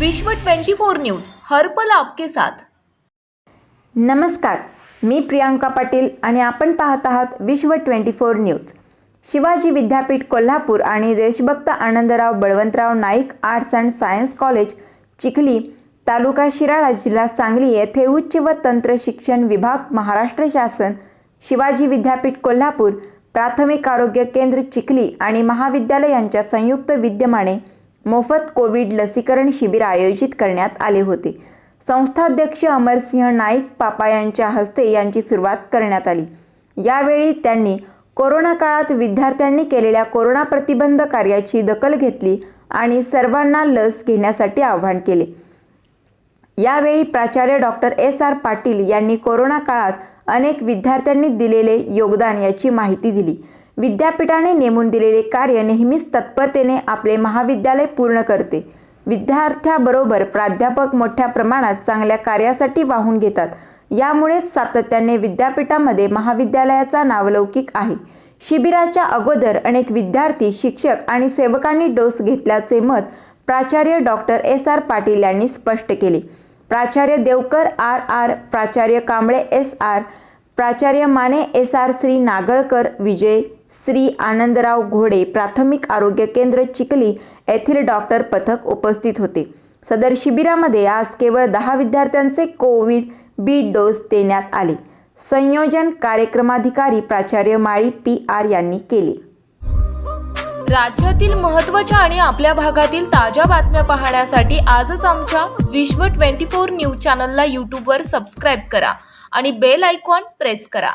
विश्व 24 न्यूज हर पल आपके साथ. नमस्कार मी प्रियांका पाटील आणि आपण पाहत आहात विश्व ट्वेंटी फोर न्यूज. शिवाजी विद्यापीठ कोल्हापूर आणि देशभक्त Anandrao Balwantrao Naik arts and science college Chikhali taluka Shirala जिल्हा सांगली येथे उच्च व तंत्र शिक्षण विभाग महाराष्ट्र शासन शिवाजी विद्यापीठ कोल्हापूर प्राथमिक आरोग्य केंद्र चिखली आणि महाविद्यालय यांच्या संयुक्त विद्यमाने मोफत कोविड लसीकरण शिबिर आयोजित करण्यात आले होते. संस्थाध्यक्ष अमरसिंह नाईक पापा यांच्या हस्ते यांची सुरुवात करण्यात आली. यावेळी त्यांनी कोरोना काळात विद्यार्थ्यांनी केलेल्या कोरोना प्रतिबंध कार्याची दखल घेतली आणि सर्वांना लस घेण्यासाठी आवाहन केले. यावेळी प्राचार्य डॉक्टर एस आर पाटील यांनी कोरोना काळात अनेक विद्यार्थ्यांनी दिलेले योगदान याची माहिती दिली. विद्यापीठाने नेमून दिलेले कार्य नेहमीच तत्परतेने आपले महाविद्यालय पूर्ण करते. विद्यार्थ्याबरोबर प्राध्यापक मोठ्या प्रमाणात चांगल्या कार्यासाठी वाहून घेतात. यामुळेच सातत्याने विद्यापीठामध्ये महाविद्यालयाचा नावलौकिक आहे. शिबिराच्या अगोदर अनेक विद्यार्थी शिक्षक आणि सेवकांनी डोस घेतल्याचे मत प्राचार्य डॉक्टर एस. आर. पाटील यांनी स्पष्ट केले. प्राचार्य देवकर आर. आर. प्राचार्य कांबळे एस. आर. प्राचार्य माने एस. आर. श्री नागळकर विजय श्री आनंदराव घोडे प्राथमिक आरोग्य केंद्र चिखली येथील डॉक्टर पथक उपस्थित होते. सदर शिबिरामध्ये आज केवळ दहा विद्यार्थ्यांचे कोविड बी डोस देण्यात आले. संयोजन कार्यक्रमाधिकारी प्राचार्य माळी पी आर यांनी केले. राज्यातील महत्त्वाच्या आणि आपल्या भागातील ताज्या बातम्या पाहण्यासाठी आजच आमच्या विश्व 24 न्यूज चॅनलला यूट्यूबवर सबस्क्राईब करा आणि बेल आयकॉन प्रेस करा.